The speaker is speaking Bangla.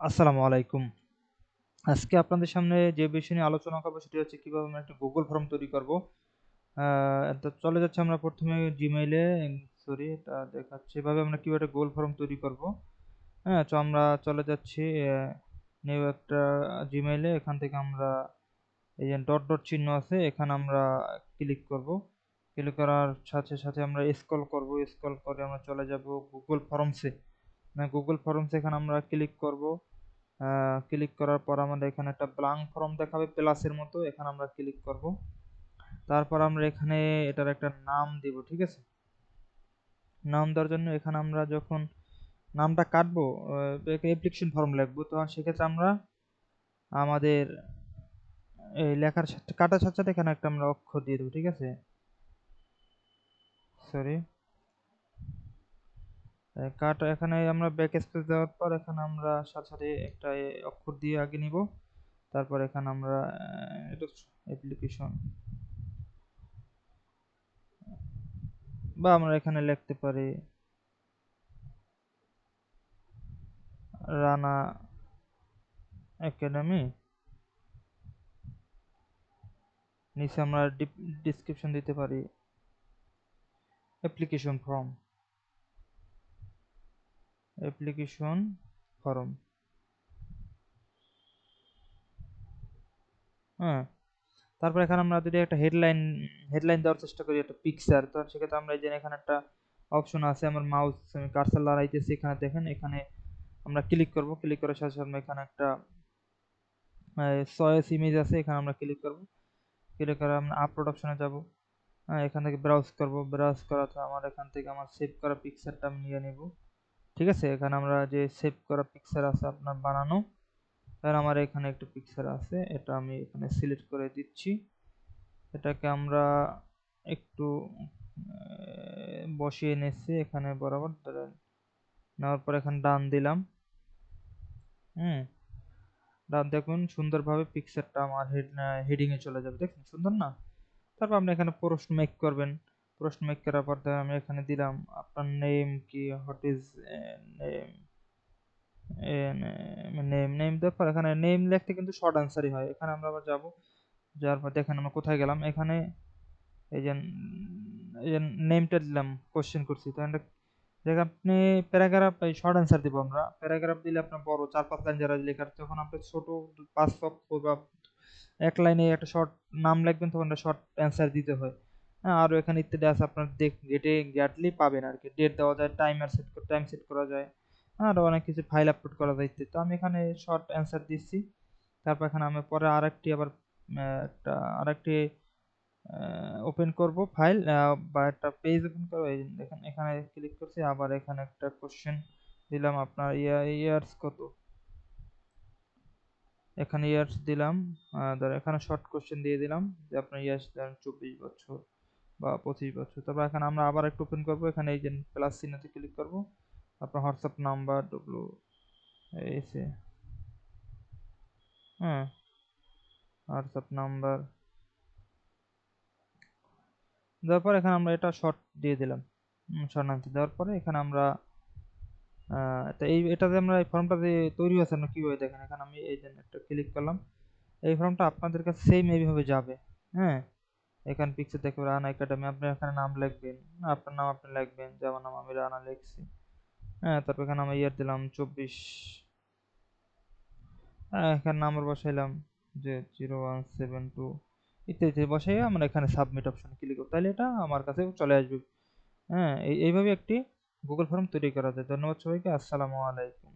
আসসালামু আলাইকুম। আজকে আপনাদের সামনে যে বিষয় নিয়ে আলোচনা করব সেটি হচ্ছে কীভাবে আমরা একটা গুগল ফর্ম তৈরি করব। তো চলে যাচ্ছে আমরা প্রথমে জিমেইলে সরি এটা দেখাচ্ছে। এভাবে আমরা কীভাবে গুগল ফর্ম তৈরি করব। হ্যাঁ তো আমরা চলে যাচ্ছি নিউ একটা জিমেইলে এখান থেকে আমরা এই যে ডট ডট চিহ্ন আছে, এখানে আমরা ক্লিক করব। ক্লিক করার সাথে সাথে আমরা স্ক্রল করব। স্ক্রল করে আমরা চলে যাব গুগল ফর্মসে গুগল ফর্মস এখানে আমরা ক্লিক করব। ক্লিক করার পর আমাদের এখানে একটা ব্লাঙ্ক ফর্ম দেখাবে প্লাসের মতো এখানে আমরা ক্লিক করব। তারপর আমরা এখানে এটার একটা নাম দিব, ঠিক আছে? নাম দেওয়ার জন্য এখানে আমরা যখন নামটা কাটবো অ্যাপ্লিকেশন ফর্ম লিখব, তো সেক্ষেত্রে আমরা আমাদের এই লেখার সাথে, কাটার সাথে সাথে এখানে একটা আমরা অক্ষর দিয়ে দেবো, ঠিক আছে? সরি কাট এখানে আমরা ব্যাক স্পেস দেওয়ার পর এখানে আমরা সাথে সাথে একটা অক্ষর দিয়ে আগে নিব। তারপর এখানে আমরা অ্যাপ্লিকেশন বা আমরা এখানে লিখতে পারি রানা একাডেমি নিচে আমরা ডিসক্রিপশন দিতে পারি। Application form application form. হ্যাঁ তারপর এখানে আমরা যদি একটা হেডলাইন হেডলাইন দেওয়ার চেষ্টা করি, একটা পিকচার তো সেক্ষেত্রে আমরা এই এখানে একটা অপশন আছে, আমার মাউস আমি কার্সার লড়াইতেছি, এখানে দেখেন, এখানে আমরা ক্লিক করব ক্লিক করার সাথে সাথে এখানে একটা চয়েস ইমেজ আছে, এখানে আমরা ক্লিক করব ক্লিক করে আমরা আপলোড অপশনে যাব। এখান থেকে ব্রাউজ করব ব্রাউজ করাতে আমার এখান থেকে আমার সেভ করা পিকচারটা আমি নিয়ে নেব। ঠিক আছে? এখানে আমরা যে সেভ করা পিকচার আছে আপনার বানানো তাহলে আমার এখানে একটা পিকচার আছে, এটা আমি এখানে সিলেক্ট করে দিচ্ছি। এটাকে আমরা একটু বসিয়ে নিচ্ছি এখানে বরাবর নেওয়ার পর এখানে ডান দিলাম। হুম, ডান দেখুন, সুন্দরভাবে পিকচারটা আমার হেড হেডিংয়ে চলে যাবে দেখুন সুন্দর না? তারপর আপনি এখানে প্রশ্ন মেক করবেন। প্রশ্ন মেক করার পর আমি এখানে দিলাম, আপনার নেম কি what is name name name দেওয়ার পর এখানে নেম লিখতে কিন্তু শর্ট অ্যান্সারই হয়। এখানে আমরা আবার যাব, যাওয়ার পর দেখেন আমরা কোথায় গেলাম। এখানে এই যে এই যে নেমটা দিলাম কোশ্চেন করছি। তো এটা দেখ আপনি প্যারাগ্রাফ এই শর্ট অ্যান্সার দিব আমরা। প্যারাগ্রাফ দিলে আপনার বড়, চার পাঁচ লাইন যারা লেখার তখন আপনি ছোট, পাঁচ বা এক লাইনে একটা শর্ট নাম লিখবেন, তখন একটা শর্ট অ্যান্সার দিতে হ্যাঁ। আরও এখানে ইত্যাদি আছে, আপনার দেখ গেটে গেটলি পাবেন আর কি ডেট দেওয়া যায় টাইমার সেট টাইম সেট করা যায়। আরও অনেক কিছু ফাইল আপলোড করা যায় ইত্যাদি। তো আমি এখানে শর্ট অ্যান্সার দিচ্ছি। তারপর এখানে আমি পরে আরেকটি আবার একটা আরেকটি ওপেন করব ফাইল বা একটা পেজ ওপেন করব। দেখেন, এখানে ক্লিক করছি, আবার এখানে একটা কোশ্চেন দিলাম আপনার ইয়ার্স কত? এখানে ইয়ার্স দিলাম ধর এখানে শর্ট কোশ্চেন দিয়ে দিলাম যে আপনার ইয়ার্স ধরেন চব্বিশ বছর। বা পঁচিশ বছর। তারপর এখানে আমরা আবার একটু ওপেন করব। এখানে এই যে প্লাস চিহ্নতে ক্লিক করব। আপনার হোয়াটসঅ্যাপ নাম্বার ডব্লু এসে হ্যাঁ। হোয়াটসঅ্যাপ নাম্বার দেওয়ার পর এখানে আমরা এটা শর্ট দিয়ে দিলাম। শর্ণার্থী দেওয়ার পরে এখানে আমরা তো এই, এটাতে আমরা এই ফর্মটা যে তৈরি হয়েছে আমরা কীভাবে দেখেন? এখানে আমি এই জন্য একটা ক্লিক করলাম। এই ফর্মটা আপনাদের কাছে সেম এইভাবে যাবে। হ্যাঁ। এখানে পিকচার দেখবে রানা একাডেমি আপনি এখানে নাম লিখবেন, আপনার নাম আপনি লিখবেন, যেমন নাম আমি রানা লিখছি। হ্যাঁ তারপর এখানে আমি ইয়ার দিলাম চব্বিশ। হ্যাঁ এখানে নাম্বার বসাইলাম যে জিরো ওয়ান সেভেন টু ইত্যাদি বসাই আমরা এখানে সাবমিট অপশন ক্লিক করব। তাহলে এটা আমার কাছে চলে আসবে। হ্যাঁ এইভাবে একটি গুগল ফর্ম তৈরি করা যায়। ধন্যবাদ সবাইকে, আসসালামু আলাইকুম।